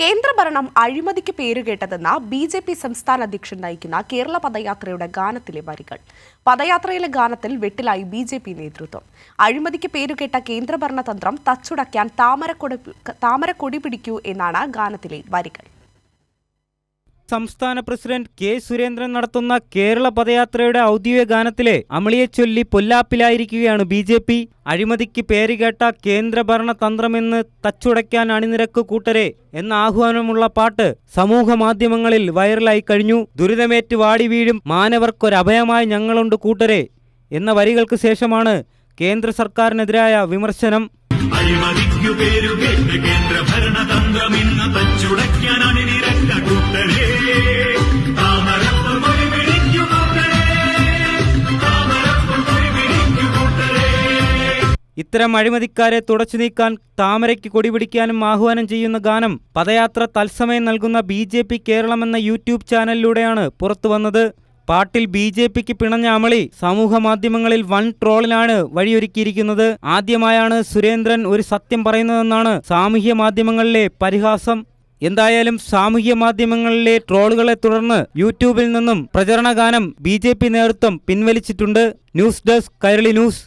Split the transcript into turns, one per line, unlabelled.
കേന്ദ്രഭരണം അഴിമതിക്ക് പേരുകേട്ടതെന്ന B J P സംസ്ഥാന അധ്യക്ഷൻ നയിക്കുന്ന കേരള പദയാത്രയുടെ ഗാനത്തിലെ വരികൾ. പദയാത്രയിലെ ഗാനത്തിൽ വെട്ടിലായി ബി ജെ പി നേതൃത്വം. അഴിമതിക്ക് പേരുകേട്ട കേന്ദ്രഭരണ തന്ത്രം തച്ചുടയ്ക്കാൻ താമരക്കൊടി താമരക്കൊടി പിടിക്കൂ എന്നാണ് ഗാനത്തിലെ വരികൾ.
സംസ്ഥാന പ്രസിഡന്റ് കെ സുരേന്ദ്രൻ നടത്തുന്ന കേരള പദയാത്രയുടെ ഔദ്യോഗിക ഗാനത്തിലെ അമളിയെ ചൊല്ലി പൊല്ലാപ്പിലായിരിക്കുകയാണ് ബി ജെ പി. അഴിമതിക്ക് പേരുകേട്ട കേന്ദ്രഭരണ തന്ത്രമെന്ന് തച്ചുടയ്ക്കാൻ അണിനിരക്ക് കൂട്ടരെ എന്ന ആഹ്വാനമുള്ള പാട്ട് സമൂഹ മാധ്യമങ്ങളിൽ വൈറലായി കഴിഞ്ഞു. ദുരിതമേറ്റ് വാടി വീഴും മാനവർക്കൊരഭയമായി ഞങ്ങളുണ്ട് കൂട്ടരെ എന്ന വരികൾക്ക് ശേഷമാണ് കേന്ദ്ര സർക്കാരിനെതിരായ വിമർശനം.
അഴിമതിക്കു പേരുകേട്ട് കേന്ദ്ര ഭരണതന്ത്രം ഇന്ന്
ഇത്തരം അഴിമതിക്കാരെ തുടച്ചു നീക്കാൻ താമരയ്ക്ക് കൊടിപിടിക്കാനും ആഹ്വാനം ചെയ്യുന്ന ഗാനം പദയാത്ര തത്സമയം നൽകുന്ന ബി ജെ പി കേരളം എന്ന യൂട്യൂബ് ചാനലിലൂടെയാണ് പുറത്തു വന്നത്. പാട്ടിൽ ബി ജെ പിക്ക് പിണഞ്ഞ അമളി സമൂഹ മാധ്യമങ്ങളിൽ വൻ ട്രോളിനാണ് വഴിയൊരുക്കിയിരിക്കുന്നത്. ആദ്യമായാണ് സുരേന്ദ്രൻ ഒരു സത്യം പറയുന്നതെന്നാണ് സാമൂഹ്യ മാധ്യമങ്ങളിലെ പരിഹാസം. എന്തായാലും സാമൂഹ്യ മാധ്യമങ്ങളിലെ ട്രോളുകളെ തുടർന്ന് യൂട്യൂബിൽ നിന്നും പ്രചരണ ഗാനം ബി നേതൃത്വം പിൻവലിച്ചിട്ടുണ്ട്. News desk Kairali news.